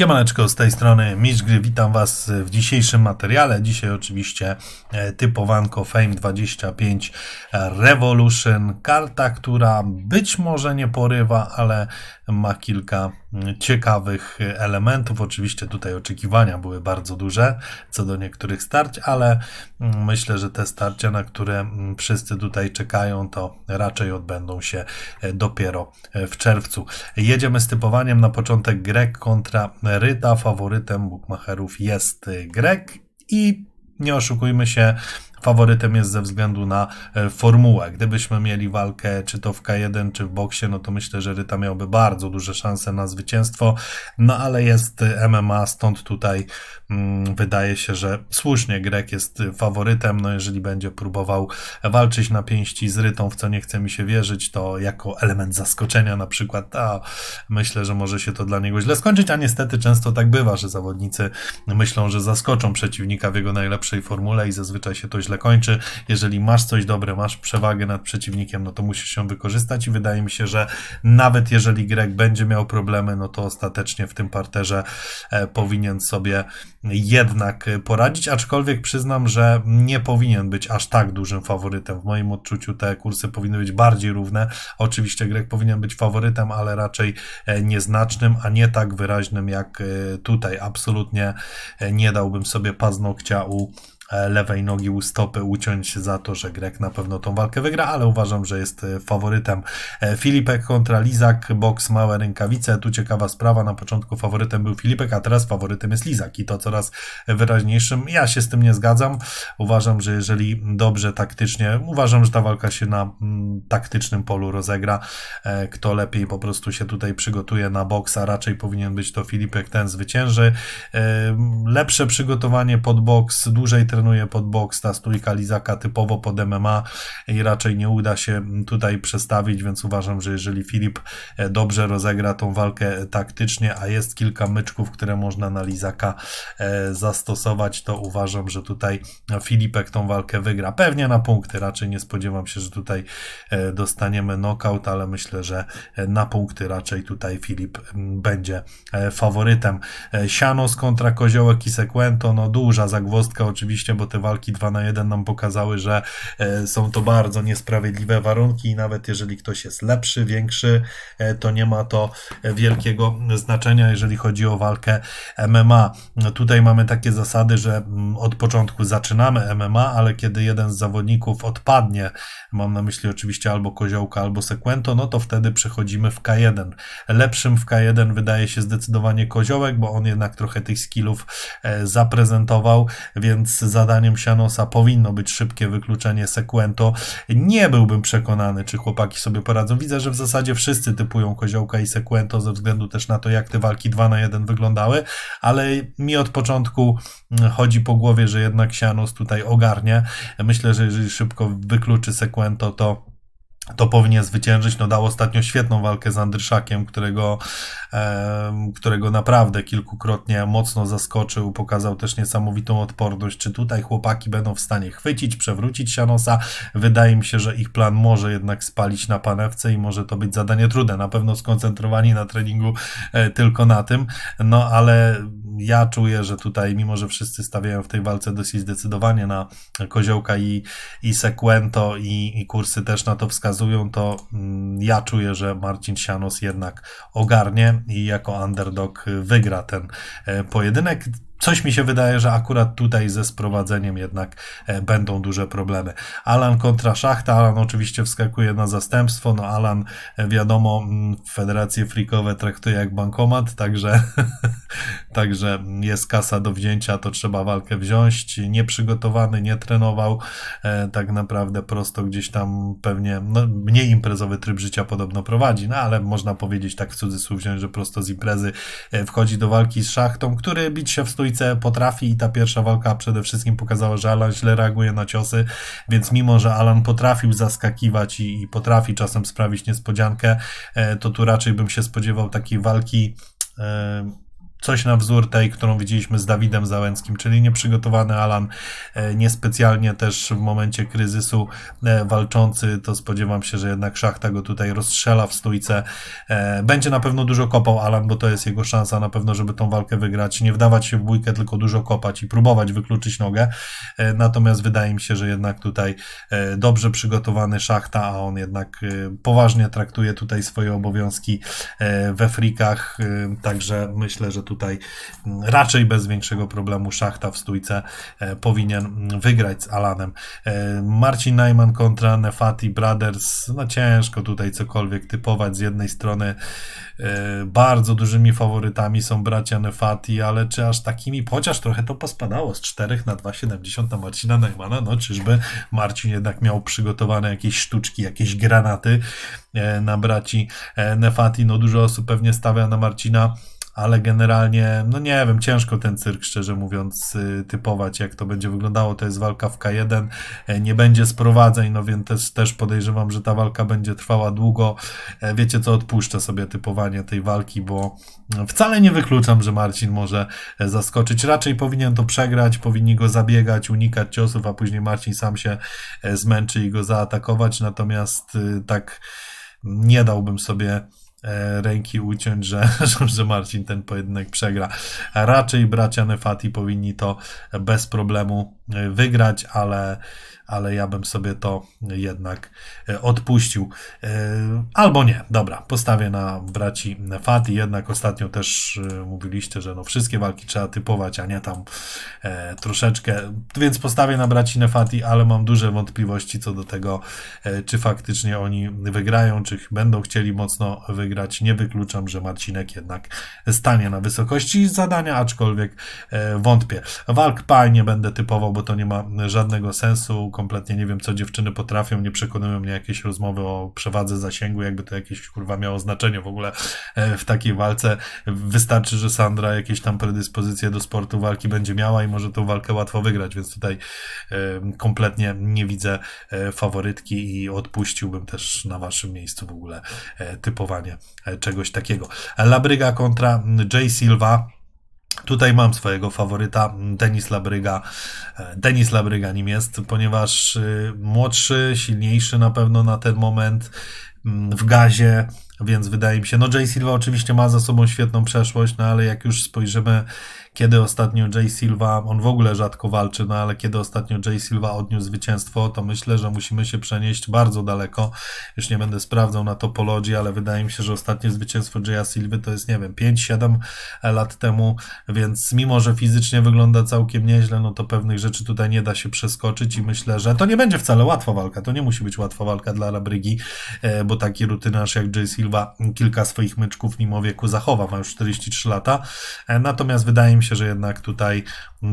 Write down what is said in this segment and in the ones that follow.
Siemaneczko, z tej strony Mistrz Gry, witam Was w dzisiejszym materiale. Dzisiaj oczywiście e, typowanko Fame 25 Revolution, karta, która być może nie porywa, ale ma kilka ciekawych elementów. Oczywiście tutaj oczekiwania były bardzo duże co do niektórych starć, ale mm, myślę, że te starcia, na które mm, wszyscy tutaj czekają, to raczej odbędą się e, dopiero e, w czerwcu. Jedziemy z typowaniem na początek Grek kontra Ryta. Faworytem bookmacherów jest Grek i nie oszukujmy się, faworytem jest ze względu na e, formułę. Gdybyśmy mieli walkę czy to w K1 czy w boksie, no to myślę, że Ryta miałby bardzo duże szanse na zwycięstwo, no ale jest MMA, stąd tutaj mm, wydaje się, że słusznie Grek jest faworytem, no jeżeli będzie próbował walczyć na pięści z Rytą, w co nie chce mi się wierzyć, to jako element zaskoczenia na przykład, a myślę, że może się to dla niego źle skończyć, a niestety często tak bywa, że zawodnicy myślą, że zaskoczą przeciwnika w jego najlepszej formule i zazwyczaj się to źle źle kończy. Jeżeli masz coś dobre, masz przewagę nad przeciwnikiem, no to musisz ją wykorzystać i wydaje mi się, że nawet jeżeli Grek będzie miał problemy, no to ostatecznie w tym parterze e, powinien sobie jednak poradzić, aczkolwiek przyznam, że nie powinien być aż tak dużym faworytem. W moim odczuciu te kursy powinny być bardziej równe. Oczywiście Grek powinien być faworytem, ale raczej e, nieznacznym, a nie tak wyraźnym jak e, tutaj. Absolutnie nie dałbym sobie paznokcia u lewej nogi u stopy uciąć za to, że Grek na pewno tą walkę wygra, ale uważam, że jest e, faworytem. E, Filipek kontra Lizak, boks małe rękawice. Tu ciekawa sprawa, na początku faworytem był Filipek, a teraz faworytem jest Lizak i to coraz wyraźniejszym. Ja się z tym nie zgadzam. Uważam, że jeżeli dobrze taktycznie, uważam, że ta walka się na mm, taktycznym polu rozegra. Kto lepiej po prostu się tutaj przygotuje na boksa, raczej powinien być to Filipek, ten zwycięży. Lepsze przygotowanie pod boks, dłużej trenuje trenuje pod boks, ta stójka Lizaka typowo pod MMA i raczej nie uda się tutaj przestawić, więc uważam, że jeżeli Filip e, dobrze rozegra tą walkę taktycznie, a jest kilka myczków, które można na Lizaka e, zastosować, to uważam, że tutaj Filipek tą walkę wygra. Pewnie na punkty, raczej nie spodziewam się, że tutaj e, dostaniemy knockout, ale myślę, że na punkty raczej tutaj Filip będzie faworytem. Sianos kontra Koziołek i Sekwento, no duża zagwozdka oczywiście bo te walki 2 na 1 nam pokazały, że e, są to bardzo niesprawiedliwe warunki i nawet jeżeli ktoś jest lepszy, większy, e, to nie ma to wielkiego znaczenia, jeżeli chodzi o walkę MMA. Tutaj mamy takie zasady, że mm, od początku zaczynamy MMA, ale kiedy jeden z zawodników odpadnie, mam na myśli oczywiście albo Koziołka, albo Sekwento, no to wtedy przechodzimy w K1. Lepszym w K1 wydaje się zdecydowanie Koziołek, bo on jednak trochę tych skillów e, zaprezentował, więc za zadaniem Sianosa powinno być szybkie wykluczenie Sequento. Nie byłbym przekonany, czy chłopaki sobie poradzą. Widzę, że w zasadzie wszyscy typują Koziołka i Sequento ze względu też na to, jak te walki 2 na 1 wyglądały, ale mi od początku mm, chodzi po głowie, że jednak Sianos tutaj ogarnie. Myślę, że jeżeli szybko wykluczy Sequento, to to powinien zwyciężyć. No dał ostatnio świetną walkę z Andryszakiem, którego, e, którego naprawdę kilkukrotnie mocno zaskoczył, pokazał też niesamowitą odporność. Czy tutaj chłopaki będą w stanie chwycić, przewrócić Sianosa? Wydaje mi się, że ich plan może jednak spalić na panewce i może to być zadanie trudne. Na pewno skoncentrowani na treningu e, tylko na tym, no ale ja czuję, że tutaj, mimo że wszyscy stawiają w tej walce dosyć zdecydowanie na Koziołka i, i Sequento i, i kursy też na to wskazują, to mm, ja czuję, że Marcin Sianos jednak ogarnie i jako underdog wygra ten e, pojedynek. Coś mi się wydaje, że akurat tutaj ze sprowadzeniem jednak e, będą duże problemy. Alan kontra Szachta. Alan oczywiście wskakuje na zastępstwo. No Alan e, wiadomo, mm, federacje frikowe traktuje jak bankomat, także, także jest kasa do wzięcia, to trzeba walkę wziąć. Nieprzygotowany, nie trenował. E, tak naprawdę prosto gdzieś tam pewnie no, mniej imprezowy tryb życia podobno prowadzi, no ale można powiedzieć tak w cudzysłów wziąć, że prosto z imprezy wchodzi do walki z Szachtą, który bić się w stój trójce potrafi i ta pierwsza walka przede wszystkim pokazała, że Alan źle reaguje na ciosy, więc mimo, że Alan potrafił zaskakiwać i, i potrafi czasem sprawić niespodziankę, e, to tu raczej bym się spodziewał takiej walki e, coś na wzór tej, którą widzieliśmy z Dawidem Załęckim, czyli nieprzygotowany Alan, e, niespecjalnie też w momencie kryzysu e, walczący, to spodziewam się, że jednak Szachta go tutaj rozstrzela w stójce. E, będzie na pewno dużo kopał Alan, bo to jest jego szansa na pewno, żeby tą walkę wygrać. Nie wdawać się w bójkę, tylko dużo kopać i próbować wykluczyć nogę. Natomiast wydaje mi się, że jednak tutaj dobrze przygotowany Szachta, a on jednak poważnie traktuje tutaj swoje obowiązki we frikach, także myślę, że tutaj raczej bez większego problemu Szachta w stójce e, powinien wygrać z Alanem. E, Marcin Najman kontra Nefati Brothers, no ciężko tutaj cokolwiek typować. Z jednej strony e, bardzo dużymi faworytami są bracia Nefati, ale czy aż takimi, chociaż trochę to pospadało z 4 na 2,70 na Marcina Najmana, no czyżby Marcin jednak miał przygotowane jakieś sztuczki, jakieś granaty na braci Nefati, no dużo osób pewnie stawia na Marcina ale generalnie, no nie wiem, ciężko ten cyrk, szczerze mówiąc, y, typować, jak to będzie wyglądało. To jest walka w K1, e, nie będzie sprowadzeń, no więc też, też podejrzewam, że ta walka będzie trwała długo. E, wiecie co, odpuszczę sobie typowanie tej walki, bo wcale nie wykluczam, że Marcin może e, zaskoczyć. Raczej powinien to przegrać, powinni go zabiegać, unikać ciosów, a później Marcin sam się zmęczy i go zaatakować. Natomiast y, tak nie dałbym sobie ręki uciąć, że, że Marcin ten pojedynek przegra. Raczej bracia Nefati powinni to bez problemu e, wygrać, ale ale ja bym sobie to jednak odpuścił. E, albo nie, dobra, postawię na braci Fati, jednak ostatnio też e, mówiliście, że no wszystkie walki trzeba typować, a nie tam e, troszeczkę, więc postawię na braci Nefati, ale mam duże wątpliwości co do tego, czy faktycznie oni wygrają, czy będą chcieli mocno wygrać. Nie wykluczam, że Marcinek jednak stanie na wysokości zadania, aczkolwiek wątpię. Walk pal nie będę typował, bo to nie ma żadnego sensu kompletnie nie wiem, co dziewczyny potrafią, nie przekonują mnie jakieś rozmowy o przewadze zasięgu, jakby to jakieś kurwa miało znaczenie w ogóle e, w takiej walce. Wystarczy, że Sandra jakieś tam predyspozycje do sportu walki będzie miała i może tą walkę łatwo wygrać, więc tutaj e, kompletnie nie widzę e, faworytki i odpuściłbym też na waszym miejscu w ogóle typowanie czegoś takiego. Labryga kontra Jay Silva. Tutaj mam swojego faworyta, Denis Labryga. E, Denis Labryga nim jest, ponieważ y, młodszy, silniejszy na pewno na ten moment mm, w gazie, więc wydaje mi się, no Jay Silva oczywiście ma za sobą świetną przeszłość, no ale jak już spojrzymy kiedy ostatnio Jay Silva, on w ogóle rzadko walczy, no ale kiedy ostatnio Jay Silva odniósł zwycięstwo, to myślę, że musimy się przenieść bardzo daleko. Już nie będę sprawdzał na topologii, ale wydaje mi się, że ostatnie zwycięstwo Jaya Silva to jest, nie wiem, 5-7 lat temu, więc mimo, że fizycznie wygląda całkiem nieźle, no to pewnych rzeczy tutaj nie da się przeskoczyć i myślę, że to nie będzie wcale łatwa walka, to nie musi być łatwa walka dla Labrygi, e, bo taki rutynarz jak Jay Silva kilka swoich myczków mimo wieku zachowa, ma już 43 lata, e, natomiast wydaje mi się, się, że jednak tutaj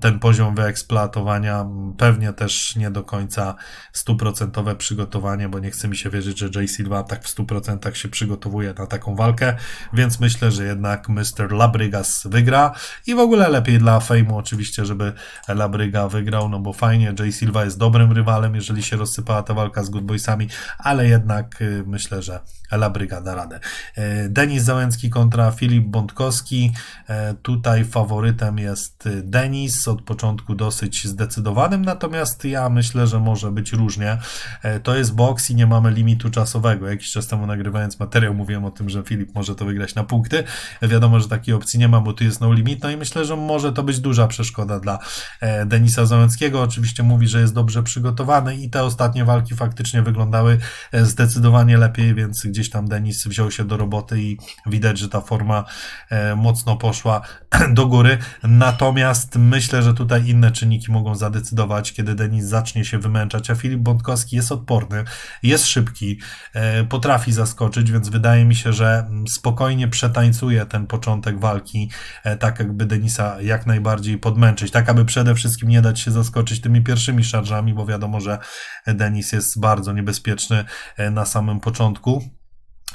ten poziom wyeksploatowania pewnie też nie do końca stuprocentowe przygotowanie, bo nie chce mi się wierzyć, że Jay Silva tak w 100% się przygotowuje na taką walkę, więc myślę, że jednak Mr. Labrygas wygra i w ogóle lepiej dla Fejmu oczywiście, żeby Labryga wygrał, no bo fajnie, Jay Silva jest dobrym rywalem, jeżeli się rozsypała ta walka z Good Boysami, ale jednak y, myślę, że Labryga da radę. Y, Denis Załęcki kontra Filip Bątkowski, y, tutaj faworytem jest Denis, od początku dosyć zdecydowanym, natomiast ja myślę, że może być różnie. E, to jest boks i nie mamy limitu czasowego. Jakiś czas temu nagrywając materiał mówiłem o tym, że Filip może to wygrać na punkty. Wiadomo, że takiej opcji nie ma, bo tu jest no limit, no i myślę, że może to być duża przeszkoda dla e, Denisa Załęckiego. Oczywiście mówi, że jest dobrze przygotowany i te ostatnie walki faktycznie wyglądały e, zdecydowanie lepiej, więc gdzieś tam Denis wziął się do roboty i widać, że ta forma mocno poszła do góry. Natomiast myślę, myślę, że tutaj inne czynniki mogą zadecydować, kiedy Denis zacznie się wymęczać, a Filip Bątkowski jest odporny, jest szybki, e, potrafi zaskoczyć, więc wydaje mi się, że spokojnie przetańcuje ten początek walki, e, tak jakby Denisa jak najbardziej podmęczyć, tak aby przede wszystkim nie dać się zaskoczyć tymi pierwszymi szarżami, bo wiadomo, że Denis jest bardzo niebezpieczny e, na samym początku.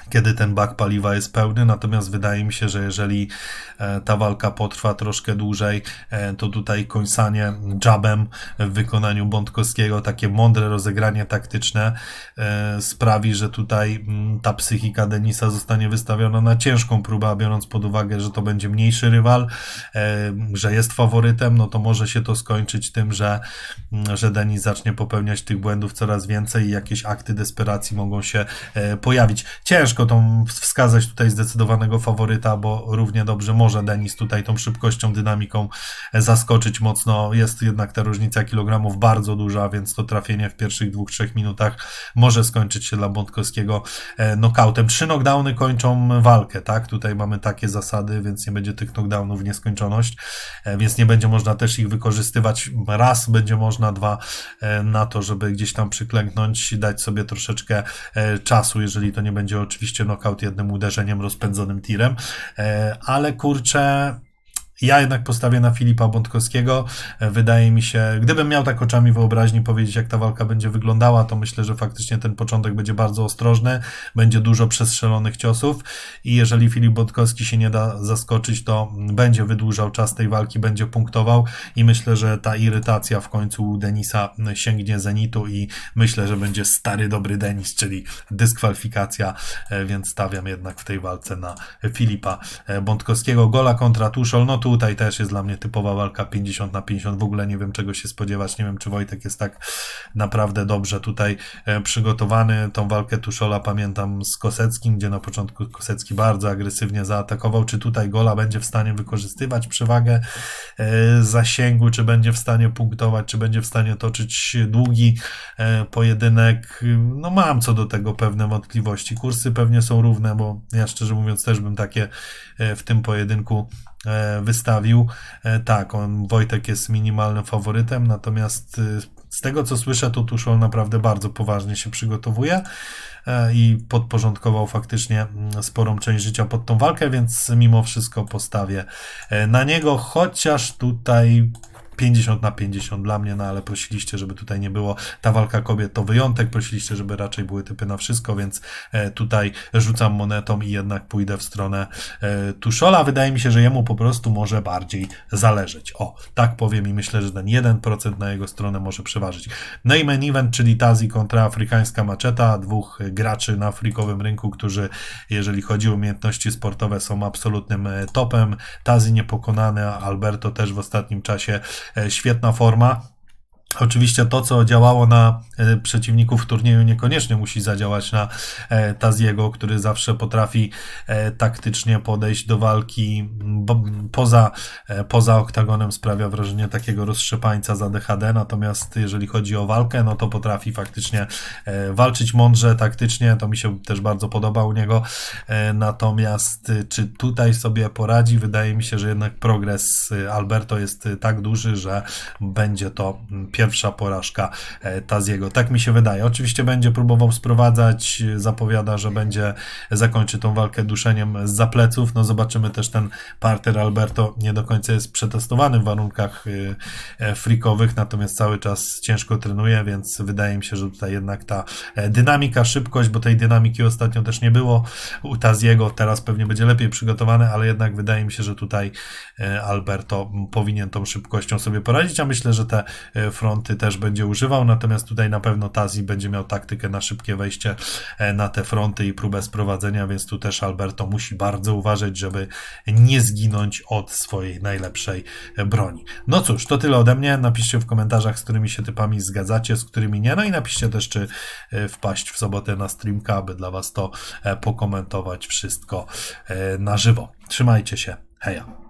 Kiedy ten bak paliwa jest pełny, natomiast wydaje mi się, że jeżeli e, ta walka potrwa troszkę dłużej, e, to tutaj końsanie jabem w wykonaniu Bątkowskiego, takie mądre rozegranie taktyczne e, sprawi, że tutaj mm, ta psychika Denisa zostanie wystawiona na ciężką próbę, biorąc pod uwagę, że to będzie mniejszy rywal, że jest faworytem, no to może się to skończyć tym, że, mm, że Denis zacznie popełniać tych błędów coraz więcej i jakieś akty desperacji mogą się pojawić. Ciężko ciężko tą wskazać tutaj zdecydowanego faworyta, bo równie dobrze może Denis tutaj tą szybkością, dynamiką zaskoczyć mocno. Jest jednak ta różnica kilogramów bardzo duża, więc to trafienie w pierwszych dwóch, trzech minutach może skończyć się dla Bątkowskiego e, knockoutem. Trzy knockdowny kończą walkę, tak? Tutaj mamy takie zasady, więc nie będzie tych knockdownów w nieskończoność, e, więc nie będzie można też ich wykorzystywać. Raz będzie można, dwa e, na to, żeby gdzieś tam przyklęknąć, dać sobie troszeczkę czasu, jeżeli to nie będzie oczywiście knockout jednym uderzeniem rozpędzonym tirem, e, ale kurczę, ja jednak postawię na Filipa Bątkowskiego. Wydaje mi się, gdybym miał tak oczami wyobraźni powiedzieć, jak ta walka będzie wyglądała, to myślę, że faktycznie ten początek będzie bardzo ostrożny, będzie dużo przestrzelonych ciosów i jeżeli Filip Bątkowski się nie da zaskoczyć, to będzie wydłużał czas tej walki, będzie punktował i myślę, że ta irytacja w końcu Denisa sięgnie zenitu i myślę, że będzie stary, dobry Denis, czyli dyskwalifikacja, więc stawiam jednak w tej walce na Filipa Bątkowskiego. Gola kontra Tuszol, no tutaj też jest dla mnie typowa walka 50 na 50. W ogóle nie wiem czego się spodziewać. Nie wiem, czy Wojtek jest tak naprawdę dobrze tutaj e, przygotowany. Tą walkę Tuszola pamiętam z Koseckim, gdzie na początku Kosecki bardzo agresywnie zaatakował. Czy tutaj Gola będzie w stanie wykorzystywać przewagę e, zasięgu, czy będzie w stanie punktować, czy będzie w stanie toczyć długi e, pojedynek. No mam co do tego pewne wątpliwości. Kursy pewnie są równe, bo ja szczerze mówiąc też bym takie w tym pojedynku wystawił. E, tak, on, Wojtek jest minimalnym faworytem, natomiast e, z tego co słyszę, to Tuszol naprawdę bardzo poważnie się przygotowuje i podporządkował faktycznie mm, sporą część życia pod tą walkę, więc mimo wszystko postawię na niego, chociaż tutaj 50 na 50 dla mnie, no ale prosiliście, żeby tutaj nie było. Ta walka kobiet to wyjątek, prosiliście, żeby raczej były typy na wszystko, więc e, tutaj rzucam monetą i jednak pójdę w stronę e, Tuszola. Wydaje mi się, że jemu po prostu może bardziej zależeć. O, tak powiem i myślę, że ten 1% na jego stronę może przeważyć. No i event, czyli Tazi kontra afrykańska maczeta, dwóch graczy na frikowym rynku, którzy jeżeli chodzi o umiejętności sportowe są absolutnym e, topem. Tazi niepokonany, Alberto też w ostatnim czasie świetna forma. Oczywiście to, co działało na e, przeciwników w turnieju, niekoniecznie musi zadziałać na e, Taziego, który zawsze potrafi e, taktycznie podejść do walki poza, poza oktagonem, sprawia wrażenie takiego roztrzepańca za DHD, natomiast jeżeli chodzi o walkę, no to potrafi faktycznie walczyć mądrze, taktycznie, to mi się też bardzo podoba u niego, natomiast czy tutaj sobie poradzi? Wydaje mi się, że jednak progres Alberto jest tak duży, że będzie to pierwsza porażka e, Taziego. Tak mi się wydaje. Oczywiście będzie próbował sprowadzać, zapowiada, że będzie zakończy tą walkę duszeniem z zapleców. No zobaczymy też ten parter Alberto nie do końca jest przetestowany w warunkach e, e, frikowych, natomiast cały czas ciężko trenuje, więc wydaje mi się, że tutaj jednak ta dynamika, szybkość, bo tej dynamiki ostatnio też nie było u Taziego, teraz pewnie będzie lepiej przygotowany, ale jednak wydaje mi się, że tutaj Alberto powinien tą szybkością sobie poradzić, a myślę, że te front fronty też będzie używał, natomiast tutaj na pewno Tazi będzie miał taktykę na szybkie wejście e, na te fronty i próbę sprowadzenia, więc tu też Alberto musi bardzo uważać, żeby nie zginąć od swojej najlepszej broni. No cóż, to tyle ode mnie. Napiszcie w komentarzach, z którymi się typami zgadzacie, z którymi nie. No i napiszcie też, czy e, wpaść w sobotę na streamka, aby dla Was to e, pokomentować wszystko na żywo. Trzymajcie się. Heja.